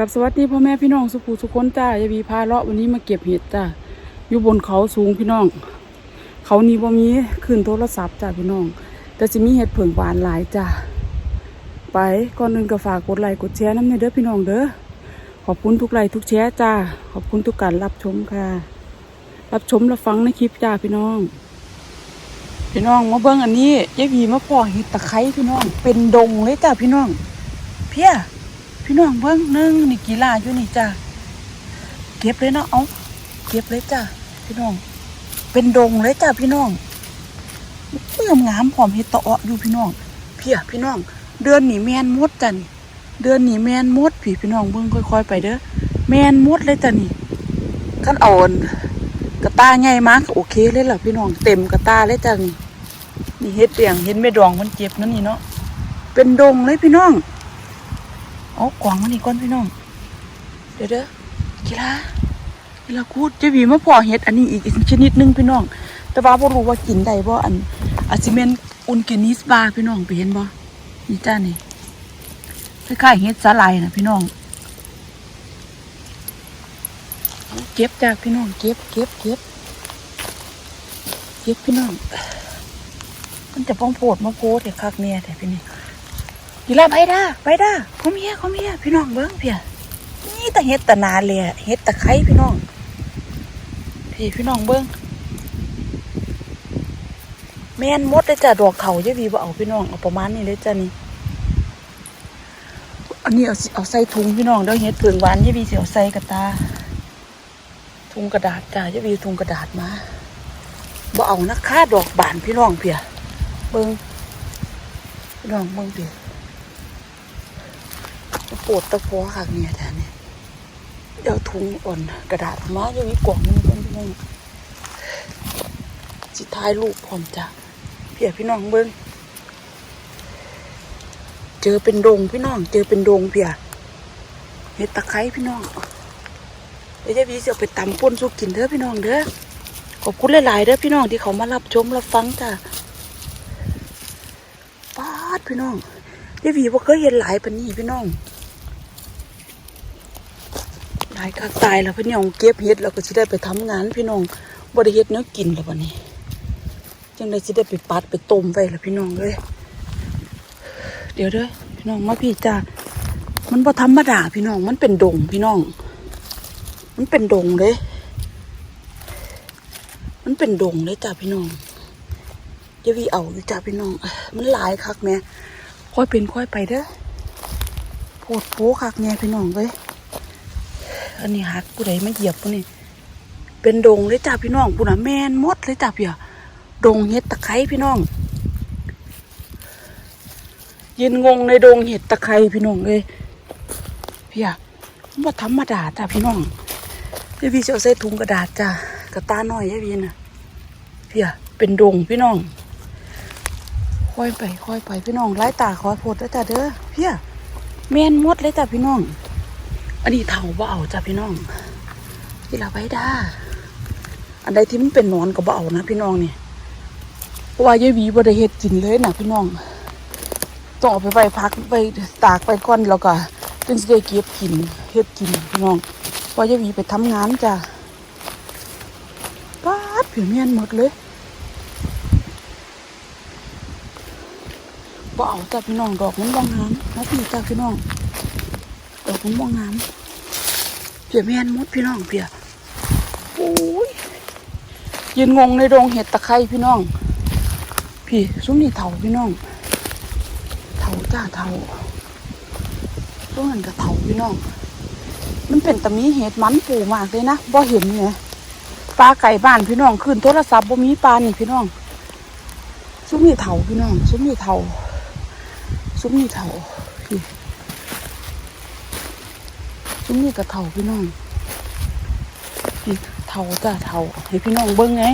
กับสวัสดีพ่อแม่พี่น้องสุภูสุคนจ้ายายบีพาเลาะวันนี้มาเก็บเห็ดจ้าอยู่บนเขาสูงพี่น้อง เขานี้บ่มีขึ้นโทรศัพท์จ้าพี่น้อง แต่สิมีเห็ดเผิงหวานหลายจ้าไปก่อนอื่นก็ฝากกดไลค์กดแชร์น้ำในเด้อพี่น้องเด้อขอบคุณทุกไลค์ทุกแชร์จ้าขอบคุณทุกการรับชมค่ะ รับชมรับฟังในคลิปจ้าพี่น้อง พี่น้องมาเบิ่งอันนี้ยายบีมาพ่อเห็ดตะไคร้พี่น้อง เป็นดงเลยจ้าพี่น้อง เพีย พี่น้องเบิ่งหนึ่งนี่กีฬาอยู่นี่จ้าเก็บเลยเนาะเอาเก็บเลยจ้าพี่น้อง เป็นดงเลยจ้าพี่น้องเมื่อมงามพร้อมเห็ดตะเาะอยู่พี่น้อง เพียพี่น้อง เดือนนี่แมนมดจ้ะนี่เดือนนี่แมนมดพี่พี่น้องเบิ่งค่อย ๆ ไปเด้อแมนมดเลยจ้ะนี่ขั้นอาอันกระตาใหญ่มากโอเคเลยล่ะพี่น้องเต็มกระตาเลยจ้ะนี่นี่เห็ดเปียงเห็นไม่ดองมันเจ็บนั่นนี่เนาะเป็นดงเลยพี่น้อง เอากวางมันอีกก้อนพี่น้อง เดี๋ยวเด้อกีฬากีฬาคูดจะวีมาพอเห็ดอันนี้อีกชนิดหนึงพี่น้อง แต่ว่าบ่รู้ว่ากินได้บ่อันอาซิเมนอุนเกนิสบาพี่น้องไปเห็นบ่นี่จ้านี่คล้ายๆเห็ดสาลายนะพี่น้องเก็บจ้าพี่น้องเก็บเก็บเก็บเก็บพี่น้องมันจะป้องโพดมาโพดแต่คักเนี่ยแต่พี่นี่ กีฬาไปด้าไปด้าเขาเมียเขาเมียพี่น้องเบิ้งเพียนี่แต่เฮ็ดตะนาเลยเฮ็ดตะไคร้พี่น้องพี่พี่น้องเบิ้งแม่นมดเลยจ้ะดอกเขาเยอะวีบ่เอาพี่น้องเอาประมาณนี้เลยจ้ะนี่อันนี้เอาเอาใส่ถุงพี่น้องเด้อเฮ็ดเผืองหวานเยอะวีสิเอาใส่กระตาถุงกระดาษจ้ะเยอะวีถุงกระดาษมาบ่เอานะค่าดอกบานพี่น้องเพียเบิ้งพี่น้องเบิ้งเพีย ปวดตะโพค่ะเนี่ยแทนเนี่ยเดี๋ยวถุงอ่อนกระดาษมาจะมีกล่องนึงเป็นพี่น้องจิท้ายลูกพร้อมจ้ะเพี่พี่น้องเบิ้งเจอเป็นดงพี่น้อง เจอเป็นดงเพี่ยเห็ดตะไคร้พี่น้องเดี๋ยวจะพี่จะไปตำป่นสู้กินเด้อพี่น้องเด้อขอบคุณหลาย ๆ เด้อพี่น้องที่เขามารับชมรับฟังจ้ะป้าดพี่น้องยายหวีว่าเคยเห็นหลายปนนี้พี่น้อง หลายคักตายแล้วพี่น้องเก็บเห็ดแล้วก็สิได้ไปทำงานพี่น้องบ่ได้เฮ็ดเนื้อกินแล้วบัดนี้จังได้สิได้ไปปัดไปต้มไว้แล้วพี่น้องเลยเดี๋ยวเด้อพี่น้องมาพี่จ้ามันบ่ธรรมดาพี่น้องมันเป็นดงพี่น้อง มันเป็นดงเลย มันเป็นดงเลยจ้าพี่น้องยายหวีเอาอยู่จ้าพี่น้อง มันหลายคักแม่ค่อยเป็นค่อยไปเด้อโพดโผคักแง่พี่น้องเลย อันนี้หักผู้ใดมาเหยียบผู้นี่เป็นดงเลยจ้าพี่น้องผู้น่ะแมนมดเลยจ้าพี่อะดงเห็ดตะไคร้พี่น้อง ยืนงงในดงเห็ดตะไคร้พี่น้องเลยพี่อะว่าธรรมดาจ้าพี่น้องยายวีจะเอาใส่ถุงกระดาษจ้ากระตาหน้อยยายวีน่ะพี่อะเป็นดงพี่น้องค่อยไปค่อยไปพี่น้องไล่ตาคอยโพดแล้วจ้ะเด้อเพียแมนมดเลยจ้ะพี่น้อง อันนี้เท่าบ่เอาจ้ะพี่น้องที่เราไปด้าอันใดที่มันเป็นนอนก็บ่เอานะ พี่น้องนี่เพราะว่ายายวีบ่ได้เฮ็ดกินเลยนะพี่น้องต้องเอาไปไว้พักไปตากไปก่อนแล้วก็จึงสิได้เก็บกินเฮ็ดกินพี่น้องเพราะยายวีไปทำงานจ้ะป้าดผิวแม่นหมดเลยบ่เอาจ้ะพี่น้องดอกมันบ้องงามนะพี่จ้ะพี่น้อง ดอกมันบ้องงามเปียแม่นมดพี่น้องเปียโอ้ยยืนงงในดงเห็ดตะไคร้พี่น้อง พี่ซุ้มนี่เถาพี่น้อง เถาจ้าเถาซุ้มนั่นก็เถาพี่น้อง มันเป็นตะมีเห็ดมันปูมากเลยนะบ่เห็นไงปลาไก่บ้านพี่น้องขึ้นโทรศัพท์บ่มีปลานี่พี่น้องซุ้มนี่เถาพี่น้องซุ้มนี่เถาซุ้มนี่เถาพี่ ซุ้มนี่กระเถาพี่น้องเถาจ้าเถาให้พี่น้องเบิ้งไง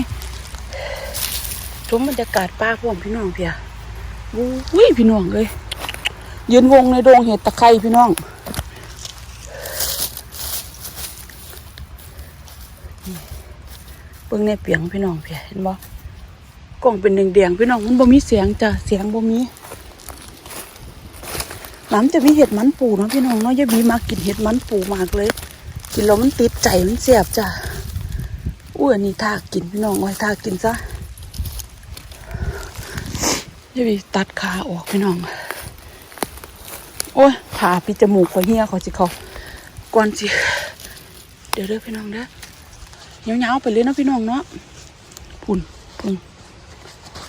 ชมบรรยากาศป้าพร้อมพี่น้องเพียวุ้ยพี่น้องเลยยืนวงในดงเห็ดตะไคร้พี่น้องเบิ้งในเปียงพี่น้องเพียเห็นบ่กล่องเป็นแดงๆพี่น้องมันบ่มีเสียงจ้ะเสียงบ่มี น้ำจะมีเห็ดมันปูเนาะพี่น้องเนาะยายบีมากินเห็ดมันปูมากเลย กินแล้วมันติดใจมันเสียบจ้ะอุ้อันนี้ทากินพี่น้องไว้ทากินซะยายบีตัดขาออกพี่น้อง โอ้ยผ่าพี่จมูกขอเฮียขอสิเขาก่อนสิเดี๋ยวเด้อพี่น้องเด้อเงาๆไปเลยนะพี่น้องเนาะพุ่นพุ่น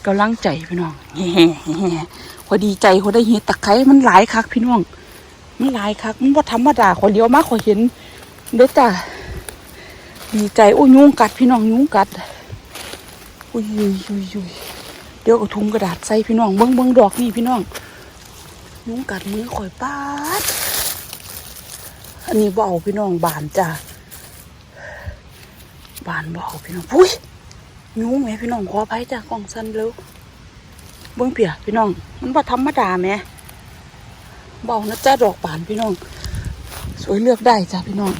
กำลังใจพี่น้องแฮ่ ๆพอดีใจขาได้เห็ดตะไคร้มันหลายคักพี่น้องมันหลายคักมันว่าธรรมดาขอเลี้ยวมาขอเห็นเด้อจ้ะดีใจโอ้ยยุงกัดพี่น้องยุงกัดอุ้ยยุยยุยยุยเดี๋ยวเอาถุงกระดาษใส่พี่น้องเบิ้งเบิ้งดอกนี่พี่น้องยุงกัดมือข่อยป้าดอันนี้เบเอาพี่น้องบานจ้ะบานเบเอาพี่น้องอุ้ยยุงแหมพี่น้องขออภัยจ้ะกล่องสั้นเร็ว เบิ้องเปียพี่น้อง มันว่าธรรมดาแหมเบานะจ้าดอกบานพี่น้อง สวยเลือกได้จ้าพี่น้อง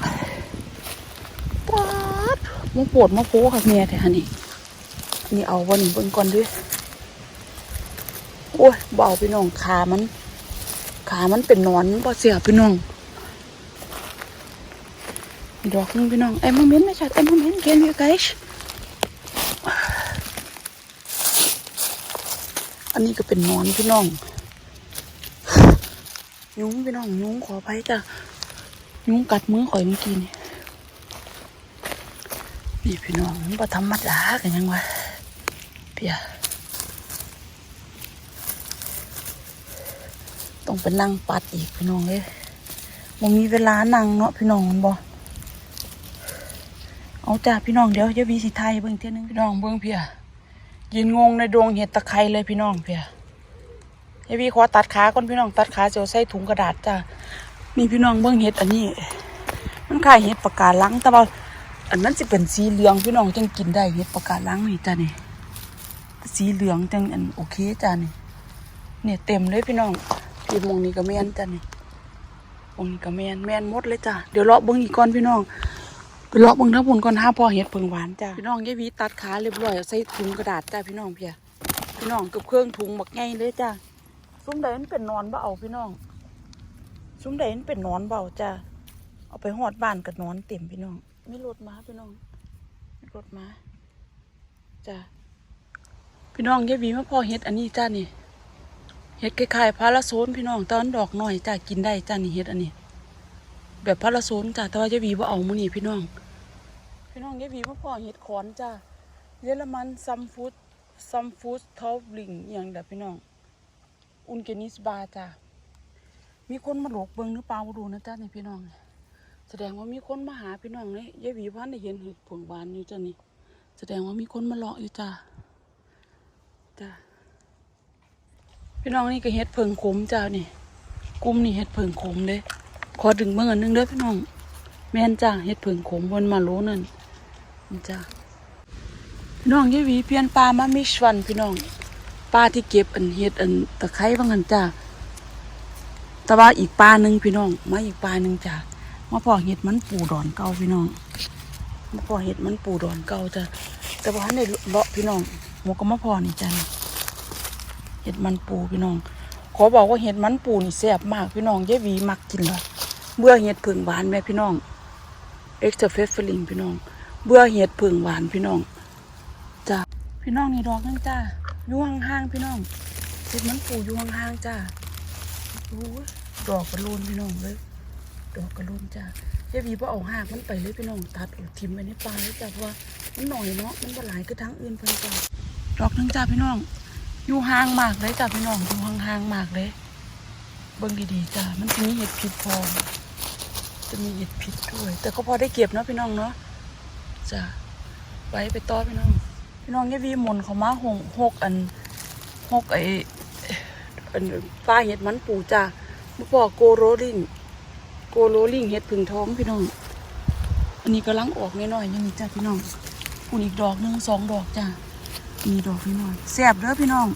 ป๊าดมะปวดมะโพค่ะแม่แต่ฮันนี่นี่เอาวันเบิ่งก่อนด้วยโอ้ยเบาพี่น้องขามัน ขามันเป็นนอนบ่เสียพี่น้องดอกนึงพี่น้องไอ้มะเม้นไม่ใช่ไอ้มะเม้นเกนเยูไกช อันนี้ก็เป็นนอนพี่น้อง ยุ้งพี่น้องยุ้งขอไปจ้ะยุ้งกัดมือข่อยเมื่อกี้นี่นี่พี่น้องมันบ่ธรรมดากันยังวะเปียต้องไปนั่งปัดอีกพี่น้องเลยบ่มีเวลานั่งเนาะพี่น้องมันบ่เอาจ้ะพี่น้องเดี๋ยวจะวีสิไทยเบิ่งเที่ยนึงพี่น้องเบิ่งเพีย ยืนงงในดวงเห็ดตะไคร้เลยพี่น้องเพียยายพี่ขอตัดขาก่อนพี่น้องตัดขาเจียวใส่ถุงกระดาษจ้านี่พี่น้องเบิ่งเห็ดอันนี้ มันคล้ายเห็ดปากกาลังแต่ว่าอันนั้นจะเป็นสีเหลืองพี่น้องจังกินได้เห็ดปากกาลังนี่จ้านี่สีเหลืองจังอันโอเคจ้านี่เนี่ยเต็มเลยพี่น้องพี่มองนี่ก็แม่นจ้านี่มองนี่ก็แม่นแม่นหมดเลยจ้าเดี๋ยวเลาะเบิ่งอีกก่อนพี่น้อง ไปเลาะเบิ่งทั้งผลก่อนห้าพอเห็ดเพิ่งหวานจ้าพี่น้องยายพีตัดขาเรียบร้อยเอาใส่ถุงกระดาษจ้าพี่น้องเพียพี่น้องกับเครื่องถุงบักไงเลยจ้าซุ้มใดมันเป็นนอนเอาพี่น้องซุ้มใดมันเป็นนอนเบาจ้าเอาไปหอดบ้านกับนอนเต็มพี่น้องไม่รถมาพี่น้องไม่รถมาจ้าพี่น้องยายบีมาพอเฮ็ดอันนี้จ้านี่เฮ็ดคล้ายๆพาราโซนพี่น้องตอนดอกหน่อยจ้ากินได้จ้านี่เฮ็ดอันนี้ แบบพาราโซนจ้าแต่ว่ายายบีว่าเอามือนี้พี่น้อง พี่น้องยายบีมาพอเฮ็ดขอนจ้าเยอรมันซัมฟูดซัมฟูดทอปลิงอย่างเด้อพี่น้อง อุนเกนิสบาจ้ะมีคนมาหลอกเบิงหรือเปล่าดูนะจ้านี่พี่น้อง แสดงว่ามีคนมาหาพี่น้องเลยยายหวีพันได้เห็นเห็ดผงบานอยู่จ้ะนี่แสดงว่ามีคนมาเลาะอยู่จ้าจ้าพี่น้องนี่ก็เห็ดเพิงขมจ้านี่ กลุ่มนี่เห็ดเพิงขมเด้ ขอดึงเบิ่งอันหนึงเด้อพี่น้อง แม่นจ้าเห็ดเพิงขมวนมาโลนั่นจ้าพี่น้องยายวีเปลี่ยนปลามามิชวันพี่น้องป้าที่เก็บอันเฮ็ดอันตะไคร้บางอันจ้าแต่ว่าอีกปลาหนึ่งพี่น้องมาอีกปลาหนึ่งจ้ามาพอเห็ดมันปูดอนเก่าพี่น้องมาพอเห็ดมันปูดอนเก่าจ้าแต่ว่าในเลาะพี่น้องหมก็มาพอนี่จ้าเห็ดมันปูพี่น้องขอบอกว่าเห็ดมันปูนี่แซ่บมากพี่น้องเยายวีมักกินเลย เบื่อเห็ดผึ่งหวานแม่พี่น้องเอ็กซ์เฟสฟลิงพี่น้อง เบื่อเห็ดผึ่งหวานพี่น้องจ้าพี่น้องนี่ดอกนึงจ้าอยู่ห่างๆพี่น้องเห็ดมันปูอยู่ห่างๆจ้าดอกกระโลนพี่น้องเลยดอกกระโลนจ้ายายบีพอเอาหากมันไปเลยพี่น้องตัดเอาทิมไว้ในป่าเลยจ้าเพราะว่ามันหน่อยเนาะมันบ่หลายคือทั้งอื่นเพิ่นจ้าดอกนึงจ้าพี่น้อง อยู่ห่างมากเลยจ้าพี่น้องอยู่ห่างๆมากเลยเบิ่งดีๆจ้ามันจะมีเห็ดผิดพอ จะมีเห็ดผิดด้วย แต่ก็พอได้เก็บเนาะพี่น้องเนาะจ้าไว้ไปต่อพี่น้อง พี่น้องยายวีมนเขามาหงหกอันหกไออันปลาเห็ดมันปูจ้าเมื่อพอโกโรลิงโกโรลิงเห็ดผึ่งท้องพี่น้อง อันนี้กำลังออกน้อยๆอยังนี้จ้าพี่น้องคุณอีกดอกหนึ่งสองดอกจ้ามีดอกพี่น้อยแซ่บเด้อพี่น้อง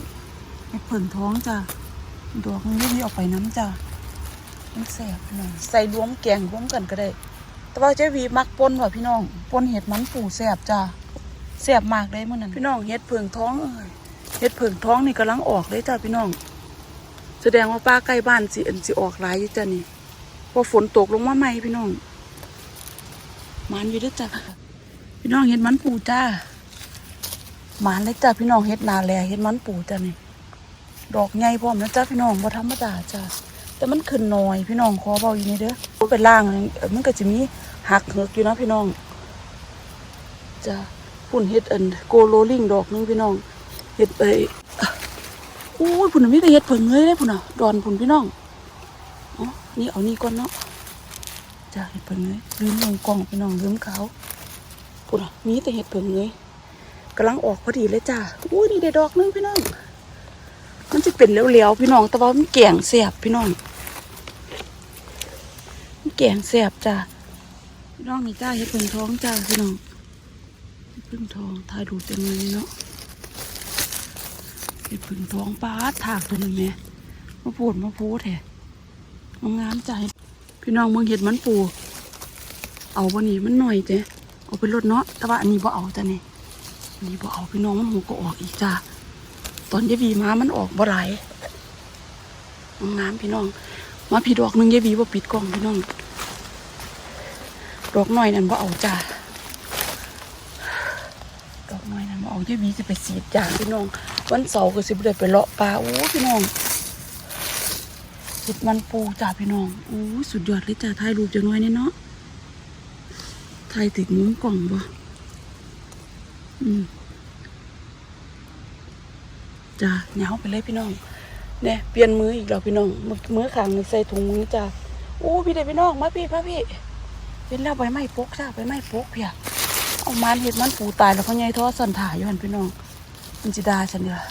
เห็ดผึ่งท้องจ้าดอกนึงดีๆออกไปน้ำจ้า มันแซ่บพี่น้องใส่รวมแกงรวมกันก็ได้ แต่ว่าเจ๊วีมักปนว่ะพี่น้องปนเห็ดมันปูแซ่บจ้าแซ่บมากเลยเมื่อนั้นพี่น้องเฮ็ดเผืองท้องเอ้ยเฮ็ดเผืองท้องนี่กำลังออกเลยจ้าพี่น้อง แสดงว่าป้าใกล้บ้านสิอันสิออกหลายอยู่จ้ะนี่เพอฝนตกลงมาใหม่พี่น้อง มันอยู่ด้วยจ้ะพี่น้องเห็ดมันปูจ้ามันเลยจ้ะพี่น้องเห็ดนาแลเห็ดมันปูจ้ะนี่ดอกใหญ่พร้อมนะจ้ะพี่น้องบ่ธรรมดาจ้ะ แต่มันขึ้นน้อยพี่น้องขอเบาอยู่นี่เด้อเป็นล่างมันก็จะมีหักเหือกอยู่นะพี่น้องจะพุ่นเฮ็ดอันโกโรลิงดอกนึงพี่น้องเฮ็ดไปอู้ยพุ่นนะมีแต่เฮ็ดเผิงเลยเด้พุ่นน่ะดอนพุ่นพี่น้องอ๋อนี่เอานี่ก่อนเนาะจ้ะเฮ็ดเผิงเลยลืมลงกล่องพี่น้องลืมเขาพุ่นน่ะมีแต่เฮ็ดเผิงเลยกำลังออกพอดีเลยจ้ะอู้ยนี่ได้ดอกนึงพี่น้องมันจะเป็นเหลวๆพี่น้องแต่ว่ามันแก่งแสบพี่น้อง แกงแสบจ้าน้องนี่จ้าเห็ดพิ่งท้องจ้าพี่น้องเห็ดพิ่งท้องถ่ายดูจังเลยเนาะเห็ดพิ่งท้องปลาถากตัวนึงแม่มาพูดมาพูดแท้งามๆจ้าพี่น้องเมึงเห็ดมันปู เอาวันนี้มันหน่อยเจ้เอาไปลดเนาะแต่ว่าอันนี้บ่เอาจ้ะนี่อันนี้บ่เอาพี่น้องมันหูก็ออกอีกจ้าตอนยายบีมามันออกบ่ไหลางามพี่น้อง มาพี่ดอกหนึงยายบีว่าปิดกล้องพี่น้อง ดอกน้อยนั่นว่าเอาจ้าดอกน้อยนั่นว่าเอายายบีจะไปสีดยางพี่น้อง วันเสาร์ก็สิบได้ไปเลาะปลาโอ้พี่น้องเห็ดมันปูจ้าพี่น้องโอ้สุดยอดเลยจ้าถ่ายรูปจังน้อยเนี่ยเนาะถ่ายติดมุมกล่องบ่อืมจ้าเหงาไปเลยพี่น้องเนี่ยเปลี่ยนมืออีกแล้วพี่น้องมือขางใส่ถุงมือจ้าโอ้พี่เด็กพี่น้องมาพี่พระพี่ เป็นแล้วใบไม้ปกจ้าใบไม้ปกเพียเอามันเห็ดมันปูตายแล้วเขาใหญ่ท้อสันถ่ายอยู่หันพี่น้องมันจิดาฉันเดียว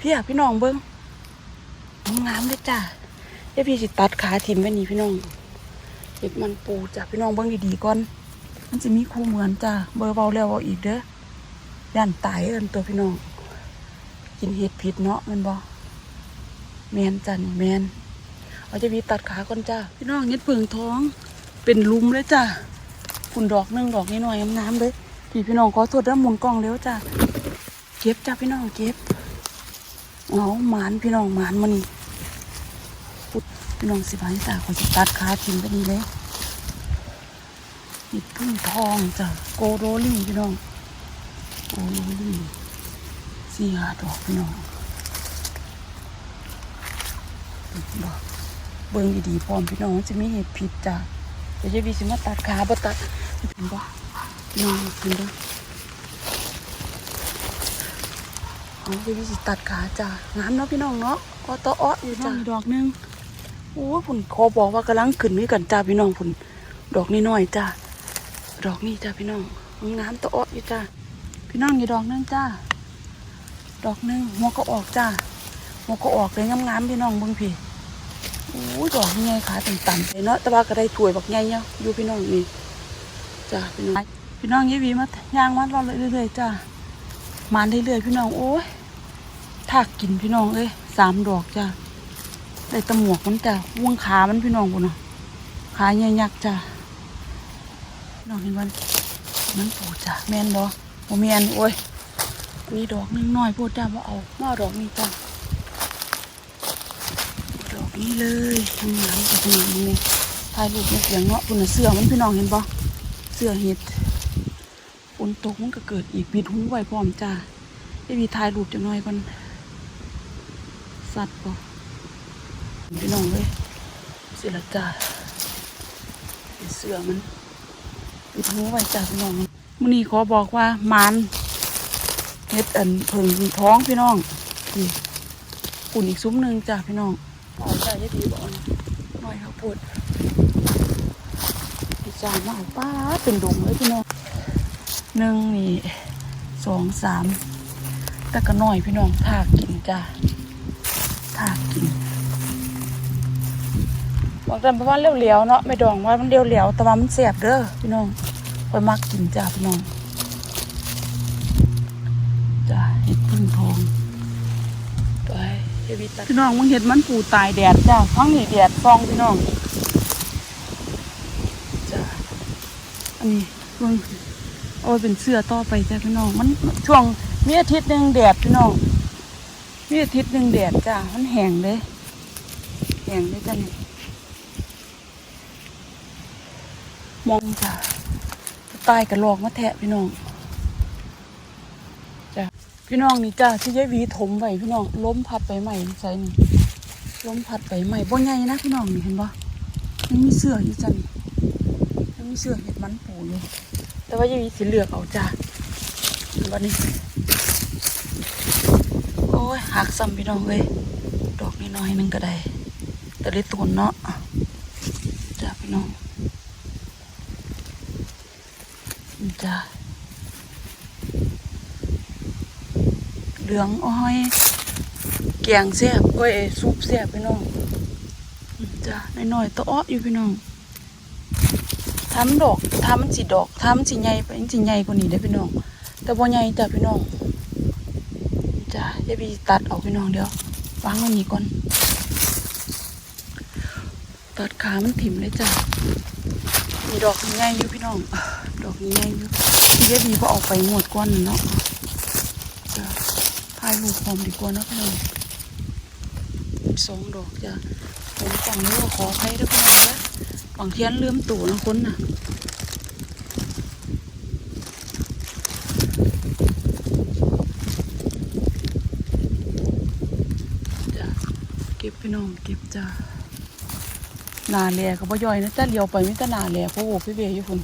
พี่อะพี่น้องเบิ้งงามเลยจ้าเดี๋ยวพี่สิตัดขาถิ่มไว้นี่พี่น้องเห็ดมันปูจ้าพี่น้องเบิ้งดีๆก่อน มันจะมีคู่เหมือนจ้าเบอร์เบาแล้วเอาอีกเด้อย่านตายเอินตัวพี่น้องกินเห็ดผิดเนาะมันบ่แมนจ้ะนี่แมนเอาจะวีตัดขาก่อนจ้าพี่น้องเห็ดเผืองท้อง เป็นลุมเลยจ้าคุณดอกหนึงดอกนี้หน่อยน้ำๆเลยพี่พี่น้องขอโทษด้หมุนกล้องเร็วจ้าเก็บจ้าพี่น้องเก็บเอาหมานพี่น้องหมานมานี่พุดพี่น้องสิบายตาขอจะตัดขาทิ้งไปนี่เลยเห็ดพึ่งทองจ้ะโกโรลี่พี่น้องโกโรลี่สี่หาดอกพี่น้องดอกเบิ่งดีๆพร้อมพี่น้องจะไมีเห็ดผิดจ้ะ เดี๋ยวจะมีสิมาตัดขาบ่ตัดเห็นบ่พี่น้องเห็นบ่เอาจะมีสิตัดขาจ้ะงามเนาะพี่น้องเนาะก็ตออ้ออยู่จ้ะดอกหนึงโอ้ยผุนขอบอกว่ากำลังขึ้นมีกันจ้าพี่น้องผุนดอกนี้น้อยจ้ะดอกนี้จ้ะพี่น้องงามตออ้ออยู่จ้ะพี่น้องอยู่ดอกหนึงจ้าดอกหนึงหัวก็ออกจ้าหัวก็ออกเลยงามๆพี่น้องบิ่งพี่ โอ้ยดอกใหญ่ขาต่ำๆเลยเนาะแต่ว่าก็ได้ถวยบักใหญ่เนาะอยู่พี่น้องนี่จ้าพี่น้องพี่น้องยี่วีมาย่างมาเราเรื่อยๆจ้ามานเรื่อยๆพี่น้องโอ้ยถากกินพี่น้องเอ้ยสามดอกจ้าได้ตะหมวกมันจ้าว่วงขามันพี่น้องบุญเนาะขาใหญ่ยักษ์จ้าพี่น้องเห็นวันมันปูจ้าแม่นบ่บ่แม่นโอ้ยมีดอกหนึงน้อยพูดจ้าว่าเอามาเอาดอกนี้จ้า นี้เลยทางหลังจากหลังนี่ถ่ายรูปในเสียงเนาะปุ่นเสือมันพี่น้องเห็นปะเสือเห็ดฝนตกมันก็เกิดอีกปิดหูไว้พร้อมจ้าได้มีถ่ายรูปจังน้อยก่อนสัตว์ปะพี่น้องเลยเสียละจ้าเสือมันปิดหูไว้จ้าพี่น้องมื้อนี้ขอบอกว่ามันเฮ็ดอันเพิ่งท้องพี่น้องนี่ปุ่นอีกซุ้มหนึ่งจ้ะพี่น้อง เอาจ้ะดีบอนหน่อยเขาปวดพี่จ้ามาเอป้าเป็นดงเลยพี่น้องหนึ่งนี่สองสามแต่ก็น้อยพี่น้องทากกินจ้ะทากกินบอกกันประมาเลี้ยวๆเนาะไม่ดองว่ามันเลี้ยวๆแต่ว่ามันแสบเด้อพี่น้องไปมักกินจ้ะพี่น้อง วิตพี่น้องมึงเห็ดมันปูตายแดดจ้าฟังนี่แดดฟองพี่น้องจ้าอันนี้เพิ่งเอาไว้เป็นเสื้อต่อไปจ้าพี่น้อง มันช่วงมีอาทิตย์หนึ่งแดดพี่น้องมีอาทิตย์หนึ่งแดดจ้ามันแห้งเลยแห้งเลยจ้ะนี่มองจ้าตายกระลอกมาแทะพี่น้อง พี่น้องนี่จ้าที่ยายวีถมไว้พี่น้องล้มพัดไปใหม่ใส่นี่ล้มพัดไปใหม่บ่ใหญ่นะพี่น้องนี่เห็นปะมันมีเสื้ออยู่จ้ะนี่มันมีเสื้อเห็ดมันปูอยู่แต่ว่ายายวีสีเหลือกเอาจ้าเห็นนี่โอ้ยหักซ้ำพี่น้องเลยดอกน้อยๆหนึงก็ได้แต่ได้ตุนเนาะจ้าพี่น้องจ้า เหลืองอ้อยแกงแซ่บโอ้ยซุปแซ่บพี่น้องจ้าน้อยๆตัวอ้ออยู่พี่น้องทำดอกทำมันสีดอกทำมันสีใหญ่ไปมันสีใหญ่กว่านี้ได้พี่น้อง แต่บ่ใหญ่จ้าพี่น้องจ้ะอย่าไปตัดออกพี่น้องเดี๋ยววางไว้นี่ก่อนตัดขามันถิ่มเลยจ้ะมีดอกใหญ่อยู่พี่น้อง ดอกใหญ่อยู่ที่เยบีพอออกไปงวดก้อนเนาะายลูกพร้อมดีกว่านะพี่น้องสองดอกจ้ะผมฝั่งนี้ก็ขอให้ด้วยพี่น้องนะฝั่งเทียนเลื่อมตู่นะคนน่ะจ้ะเก็บพี่น้องเก็บจ้าหนาแหล่ก็บ่ย่อยนะจ้าเลียวไปไมิตรนาแหล่เพราะโอ้พี่เบยอยู่คุณ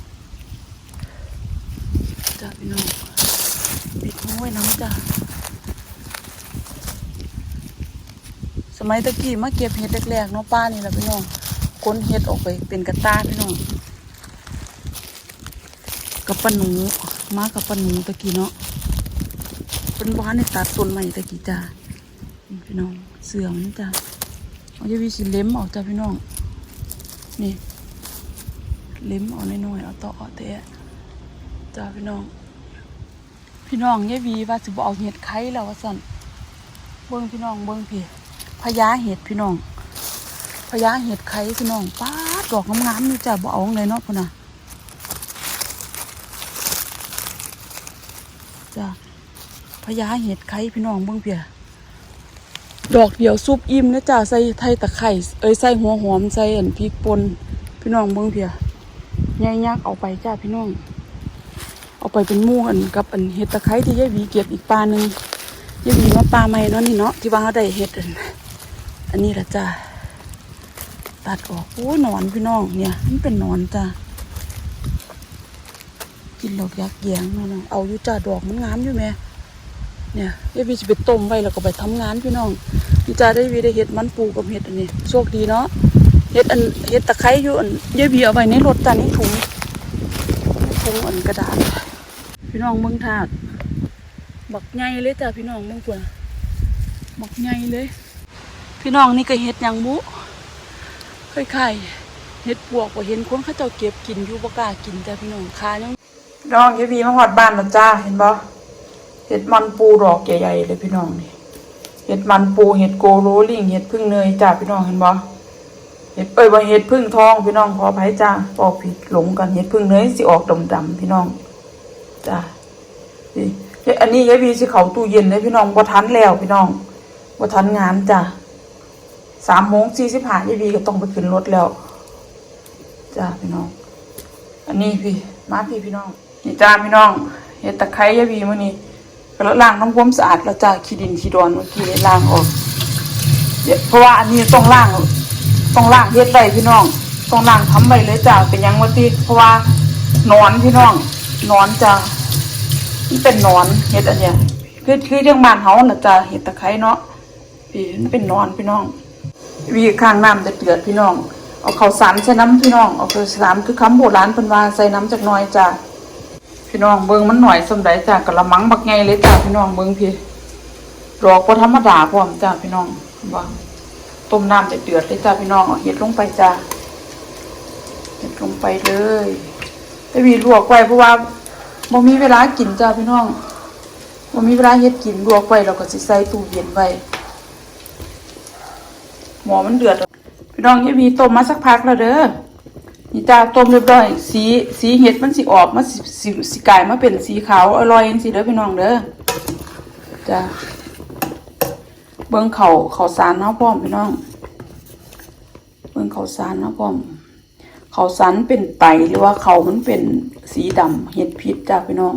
จ้าพี่น้องปิดห้องไว้น้ำจ้า มัยตะกี้มาเก็บเห็ดแรกๆเนาะป้านี่แหละพี่น้องค้นเห็ดออกไปเป็นกระตาพี่น้องกับปนูมากับปนูตะกี้เนาะเป็นบ้านในตัดต้นใหม่ตะกี้จ้าพี่น้องเสื่อมนี่จ้ะเอาจะวิสิเล็มออกจ้ะพี่น้องนี่เล็มเอาน้อยๆเอาต่อเอาเตะจ้ะพี่น้อง พี่น้องยายวีว่าสิบเอาเห็ดไข่แล้วว่าสั่นเบิ้งพี่น้องเบิ้งพี่ พญาเห็ดพี่น้องพญาเห็ดไข่พี่น้องป้าดอกงามๆนี่จ้ะบ่เอาเลยเนาะพุ่นน่ะจ้ะพญาเห็ดไข่พี่น้องเบิ้งเพียดอกเดียวซุปอิ่มนะจ้าใส่ไทยตะไคร่เอ้ยใส่หัวหอมใส่อันพริกป่นพี่น้องเบิ่งเพียแย่ยักเอาไปจ้าพี่น้อง เอาไปเป็นมู่อันกับอันเห็ดตะไคร้ที่ยายวีเก็บอีกปลาหนึ่งยายวีมาปลาใหม่เนาะนี่เนาะที่ว่าเขาได้เห็ดอัน อันนี้ละจ้าตัดออกโอ้ยหนอนพี่น้องเนี่ยมันเป็นหนอนจ้ากินดอกยักษ์แยงน้องเอาอยู่จ้าดอกมันงามอยู่แม่เนี่ยยายวีจะไปต้มไว้แล้วก็ไปทำงานพี่น้องพี่จ้าได้วีได้เห็ดมันปูกับเห็ดอันนี้โชคดีเนาะเห็ดอันเห็ดตะไคร้อยู่อันยายวีเอาไว้ในรถจ้านนี้ถุงถุงอันกระดาษ พี่น้องเมืองถาดบักใหญ่เลยจ้าพี่น้องเมืองกวนบักใหญ่เลย พี่น้องนี่ก็เห็ดยังบุค่อยๆเห็ดปวกว่าเห็นคนเขาเจ้าเก็บกินอยู่บ่กล้ากินจ้าพี่น้องคายังน้องยายวีมาหอดบ้านแล้วจ้า เห็นบ่เห็ดมันปูดอกใหญ่ๆเลยพี่น้องนี่เห็ดมันปูเห็ดโกโรลิงเห็ดพึ่งเนยจ้าพี่น้องเห็นบ่เห็ดเอ้ยว่เห็ดพึ่งทองพี่น้องขออภัยจ้าบอกผิดหลงกันเห็ดพึ่งเนยสิออกดำๆพี่น้องจ้าเฮ็ดอันนี้ยายบีสิเขาตู้เย็นเลยพี่น้องบ่ทันแล้วพี่น้องบ่ทันงานจ้า สามโมงสี่สิบห้ายายบีก็ต้องไปขึ้นรถแล้ว จ้าพี่น้อง อันนี้พี่ มาพี่พี่น้อง นี่จ้าพี่น้องเห็ดตะไคร้ยายบีมื้อนี้ก็ล้างน้ำความสะอาดแล้วจ้าขี้ดินขี้ดอนเมื่อกี้ล้างออกเพราะว่าอันนี้ต้องล้าง ต้องล้างเฮ็ดไว้พี่น้อง ต้องล้างทำไว้เลยจ้าเป็นยังว่าติดเพราะว่านอนพี่น้องนอนจ้ามันเป็นนอนเฮ็ดอันเนี้ยคือคือเรื่องบ้านเฮาน่ะจ้าเฮ็ดตะไคร้เนาะพี่มันเป็นนอนพี่น้อง วีข้างน้ำจะเดือดพี่น้อง เอาข้าวสารใส่น้ำพี่น้อง เอาข้าวสารคือคำโบราณเพิ่นว่าใส่น้ำจักน่อยจ้าพี่น้องเบิ่งมันหน่อยสมใดจ้ะกะละมังบักไงเลยจ้ะพี่น้องเบิ่งพี่ดอกบ่ธรรมดาพร้อมจ้ะพี่น้องว่าต้มน้ำจะเดือดเลยจ้ะพี่น้องเอาเห็ดลงไปจ้ะเห็ดลงไปเลยแต่วีลวกไว้เพราะว่าบ่มีเวลากินจ้ะพี่น้องบ่มีเวลาเฮ็ดกินลวกไว้แล้วก็สิใส่ตู้เย็นไว้ หมอมันเดือด พี่น้องยายวีต้มมาสักพักแล้วเด้อนี่จ้าต้มเรียบร้อยสีสีเห็ดมันสิออกมันสิสิสิกลายมาเป็นสีขาวอร่อยจังสิเด้อพี่น้องเด้อจ้าเบิ่งเขาเขาสารเนาะพร้อมพี่น้อง เบิ่งเขาสารเนาะพร้อมเขาสันเป็นไตหรือว่าเขามันเป็นสีดำเห็ดพิษจ้าพี่น้อง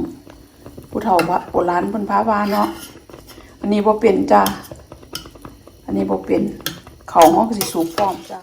ผู้เฒ่าพระโบราณเพิ่นพาว่าเนาะอันนี้บ่เป็นจ้าอันนี้บ่เป็น เขาเฮาก็สิสุกพร้อมจ้า